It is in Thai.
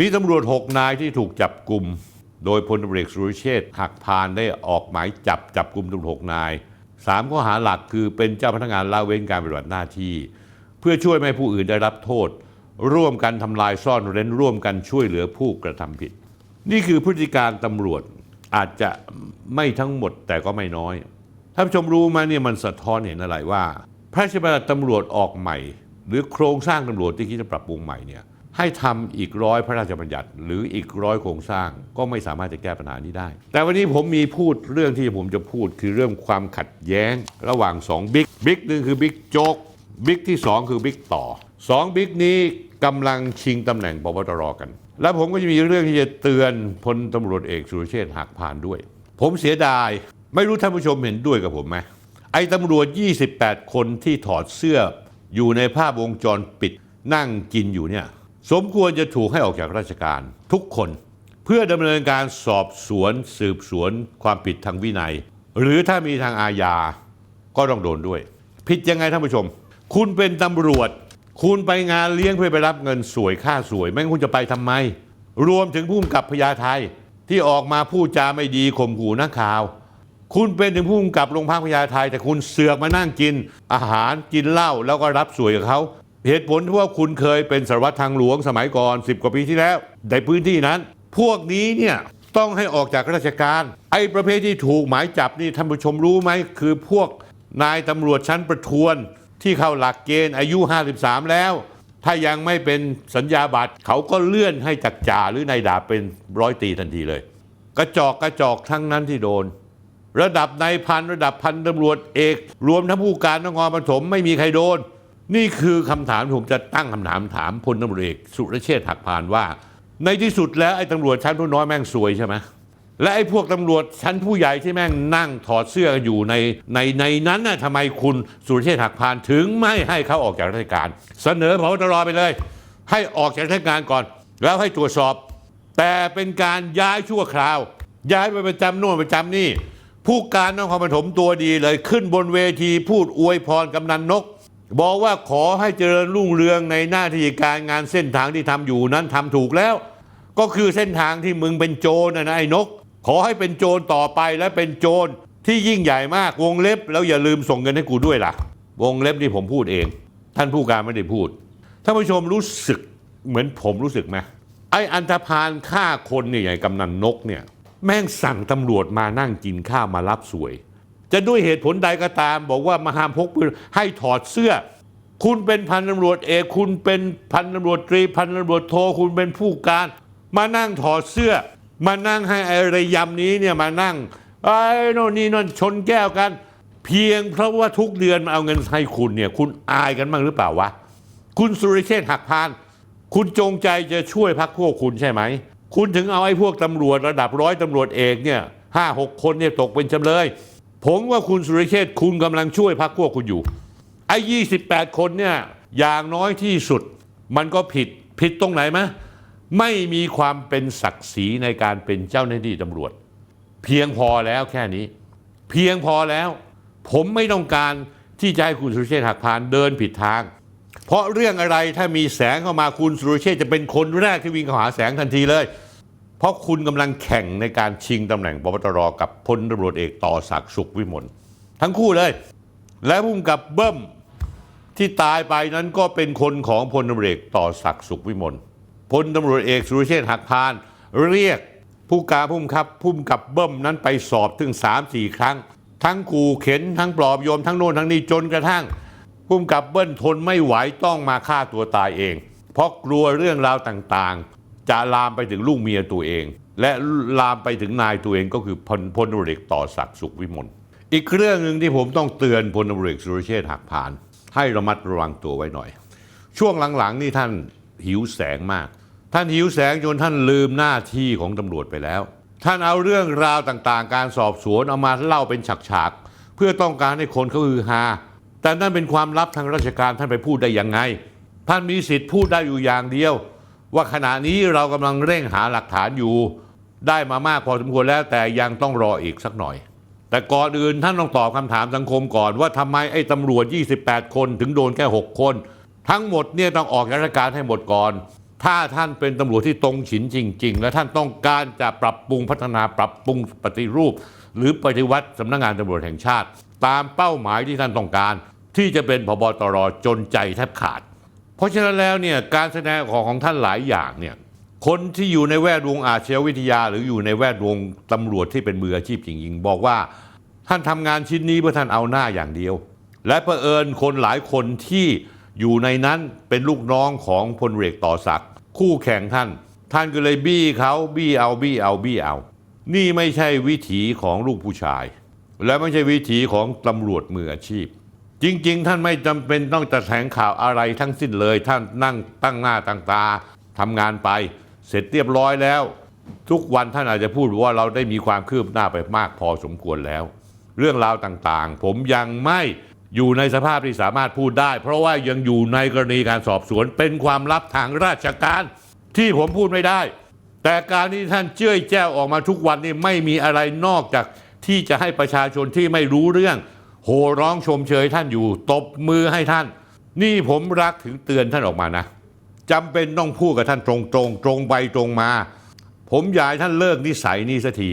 มีตำรวจ 6 นายที่ถูกจับกลุ่ม โดยพลตำรวจเอกสุรเชษฐ์หักพานได้ออกหมายจับจับกลุ่มตำรวจ6นายสามข้อหาหลักคือเป็นเจ้าพนักงานละเว้นการปฏิบัติหน้าที่ เพื่อช่วยไม่ให้ผู้อื่นได้รับโทษ ร่วมกันทำลายซ่อนเร้นร่วมกันช่วยเหลือผู้กระทำผิด นี่คือพฤติการตำรวจอาจจะไม่ทั้งหมดแต่ก็ไม่น้อยท่านผู้ชมรู้ไหมาเนี่ยมันสะท้อนเห็นอะไรว่า พระราชบัญญัติตำรวจออกใหม่ หรือโครงสร้างตำรวจที่คิดจะปรับปรุงใหม่เนี่ย ให้ทำอีกร้อยพระราชบัญญัติ หรืออีกร้อยโครงสร้างก็ไม่สามารถจะแก้ปัญหานี้ได้ แต่วันนี้ผมมีพูดเรื่องที่ผมจะพูดคือเรื่องความขัดแย้งระหว่างสองบิ๊กบิ๊กหนึ่งคือบิ๊กโจ๊กบิ๊กที่สองคือบิ๊กต่อสองบิ๊กนี้กำลังชิงตำแหน่งปปตรกัน แล้วผมก็จะมีเรื่องที่จะเตือนพลตำรวจเอกสุรเชษฐ์หักพานด้วย ผมเสียดาย ไม่รู้ท่านผู้ชมเห็นด้วยกับผมไหมไอ้ตำรวจ 28 คนที่ถอดเสื้ออยู่ในภาพวงจรปิดนั่งกินอยู่เนี่ย สมควรจะถูกให้ออกจากราชการทุกคนเพื่อดำเนินการสอบสวนสืบสวนความผิดทางวินัย หรือถ้ามีทางอาญาก็ต้องโดนด้วย ผิดยังไงท่านผู้ชม คุณเป็นตำรวจ คุณไปงานเลี้ยงเพื่อไปรับเงินสวยค่าสวย ไม่งั้นคุณจะไปทำไม รวมถึงผู้กำกับพญาไทที่ออกมาพูดจาไม่ดีข่มขู่นักข่าว คุณเป็นถึงผู้กำกับโรงพักพญาไทแต่คุณเสือกมานั่งกิน อาหารกินเหล้าแล้วก็รับสวยกับเขา เหตุผลที่ว่าคุณเคยเป็นสารวัตรทางหลวงสมัยก่อน 10 กว่าปีที่แล้วในพื้นที่นั้น พวกนี้เนี่ยต้องให้ออกจากราชการ ไอ้ประเภทที่ถูกหมายจับนี่ท่านผู้ชมรู้ไหมคือพวกนายตำรวจชั้นประทวนที่เข้าหลักเกณฑ์อายุ 53 แล้ว ถ้ายังไม่เป็นสัญญาบัตรเขาก็เลื่อนให้จากจ่าหรือนายดาบเป็นร้อยตีทันทีเลย กระจอกกระจอกทั้งนั้นที่โดน ระดับนายพันระดับพันตำรวจเอก รวมทั้งผู้การนครปฐมไม่มีใครโดน นี่คือคำถามผมจะตั้งคำถามถามพลตำรวจเอกสุรเชษฐ์หักพานว่า ในที่สุดแล้วไอ้ตำรวจชั้นผู้น้อยแม่งสวยใช่ไหมและไอ้พวกตำรวจชั้นผู้ใหญ่ที่แม่งนั่งถอดเสื้ออยู่ในในในนั้นน่ะทำไมคุณสุรเชษฐ์หักพานถึงไม่ให้เขาออกจากราชการ เสนอพบตรไปเลย ให้ออกจากราชการก่อน แล้วให้ตรวจสอบ แต่เป็นการย้ายชั่วคราว ย้ายไปประจำโน่นประจำนี่ ผู้การนครปฐมตัวดีเลยขึ้นบนเวทีพูดอวยพรกำนันนก บอกว่าขอให้เจริญรุ่งเรืองในหน้าที่การงานเส้นทางที่ทำอยู่นั้นทำถูกแล้ว ก็คือเส้นทางที่มึงเป็นโจรนะนะไอ้นก ขอให้เป็นโจรต่อไปและเป็นโจรที่ยิ่งใหญ่มากวงเล็บ แล้วอย่าลืมส่งเงินให้กูด้วยล่ะ วงเล็บนี่ผมพูดเอง ท่านผู้การไม่ได้พูดท่านผู้ชมรู้สึกเหมือนผมรู้สึกไหมไอ้อันธพาลฆ่าคนเนี่ยอย่กำนันนกเนี่ยแม่งสั่งตำรวจมานั่งกินข้าวมารับสวย จะด้วยเหตุผลใดก็ตาม บอกว่ามาห้ามพกปืนให้ถอดเสื้อ คุณเป็นพันตำรวจเอกคุณเป็นพันตำรวจตรีพันตำรวจโทคุณเป็นผู้การ มานั่งถอดเสื้อ มานั่งให้ไอ้ระยำนี้เนี่ยมานั่งไอ้โน่นนี่นั่นชนแก้วกัน เพียงเพราะว่าทุกเดือนมาเอาเงินให้คุณเนี่ย คุณอายกันบ้างหรือเปล่าวะคุณสุริเชษฐ์หักพาน คุณจงใจจะช่วยพักพวกคุณใช่ไหม คุณถึงเอาไอ้พวกตำรวจระดับร้อยตำรวจเอกเนี่ยห้าหกคนเนี่ยตกเป็นจำเลย ผมว่าคุณสุริเชษคุณกำลังช่วยพักพวกคุณอยู่ ไอ้ยี่สิบแปดคนเนี่ยอย่างน้อยที่สุดมันก็ผิดผิดตรงไหนมะไม่มีความเป็นศักดิ์ศรีในการเป็นเจ้าหน้าที่ตำรวจ เพียงพอแล้วแค่นี้ เพียงพอแล้ว ผมไม่ต้องการที่จะให้คุณสุรเชษฐ์หักพานเดินผิดทาง เพราะเรื่องอะไรถ้ามีแสงเข้ามาคุณสุรเชษฐ์จะเป็นคนแรกที่วิ่งเข้าหาแสงทันทีเลย ราะคุณกำลังแข่งในการชิงตำแหน่งปปตรกับพลตำรวจเอกต่อศักดิ์สุขวิมลทั้งคู่เลย และพุ่มกับเบิ้มที่ตายไปนั้นก็เป็นคนของพลตำรวจเอกต่อศักดิ์สุขวิมลพลตำรวจเอกสุรเชษฐ์หักพาน เรียกผู้การพุ่มครับพุ่มกับเบิ้มนั้นไปสอบถึง3ามสี่ครั้ง ทั้งกูเข็นทั้งปลอบโยมทั้งโน่นทั้งนี้จนกระทั่งพุ่มกับเบิ้ลทนไม่ไหวต้องมาฆ่าตัวตายเอง เพราะกลัวเรื่องราวต่างๆ จะลามไปถึงลูกเมียตัวเอง และลามไปถึงนายตัวเองก็คือพลพลตำรวจเอกต่อศักดิ์สุขวิมลอีกเรื่องหนึ่งที่ผมต้องเตือนพลตำรวจเอกสุรเชษฐ์หักพาน ให้ระมัดระวังตัวไว้หน่อย ช่วงหลังๆนี่ท่านหิวแสงมาก ท่านหิวแสงจนท่านลืมหน้าที่ของตำรวจไปแล้ว ท่านเอาเรื่องราวต่างๆ การสอบสวนเอามาเล่าเป็นฉากๆเพื่อต้องการให้คนเขาฮือฮาแต่นั่นเป็นความลับทางราชการท่านไปพูดได้ยังไง ท่านมีสิทธิ์พูดได้อยู่อย่างเดียว ว่าขณะนี้เรากำลังเร่งหาหลักฐานอยู่ ได้มามากพอสมควรแล้วแต่ยังต้องรออีกสักหน่อย แต่ก่อนอื่นท่านต้องตอบคำถามสังคมก่อนว่าทำไมไอ้ตำรวจ 28 คนถึงโดนแค่ 6 คน ทั้งหมดเนี่ยต้องออกจากราชการให้หมดก่อน ถ้าท่านเป็นตำรวจที่ตรงฉินจริง ๆ และท่านต้องการจะปรับปรุงพัฒนาปรับปรุงปฏิรูป หรือปฏิวัติสำนักงานตำรวจแห่งชาติ ตามเป้าหมายที่ท่านต้องการ ที่จะเป็นพบตรจนใจแทบขาด เพราะฉะนั้นแล้วเนี่ยการแสดงออกของท่านหลายอย่างเนี่ยคนที่อยู่ในแวดวงอาชญาวิทยา หรืออยู่ในแวดวงตำรวจที่เป็นมืออาชีพจริงๆ บอกว่าท่านทำงานชิ้นนี้เพื่อท่านเอาหน้าอย่างเดียว และเผอิญคนหลายคนที่อยู่ในนั้นเป็นลูกน้องของพลเรือต่อศักดิ์คู่แข่งท่าน ท่านก็เลยบี้เขาบี้เอาบี้เอาบี้เอา นี่ไม่ใช่วิถีของลูกผู้ชาย และไม่ใช่วิถีของตำรวจมืออาชีพ จริง ๆ ท่านไม่จำเป็นต้องจะแถลงข่าวอะไรทั้งสิ้นเลย ท่านนั่งตั้งหน้าตั้งตาทำงานไป เสร็จเรียบร้อยแล้ว ทุกวันท่านอาจจะพูดว่าเราได้มีความคืบหน้าไปมากพอสมควรแล้ว เรื่องราวต่างๆ ผมยังไม่อยู่ในสภาพที่สามารถพูดได้ เพราะว่ายังอยู่ในกรณีการสอบสวนเป็นความลับทางราชการที่ผมพูดไม่ได้ แต่การที่ท่านเจ้ยแจ้วออกมาทุกวันนี่ไม่มีอะไรนอกจากที่จะให้ประชาชนที่ไม่รู้เรื่อง โห่ร้องชมเชยท่านอยู่ ตบมือให้ท่าน นี่ผมรักถึงเตือนท่านออกมานะจำเป็นต้องพูดกับท่านตรงๆตรงไปตรงมา ผมอยากให้ท่านเลิกนิสัยนี้สักที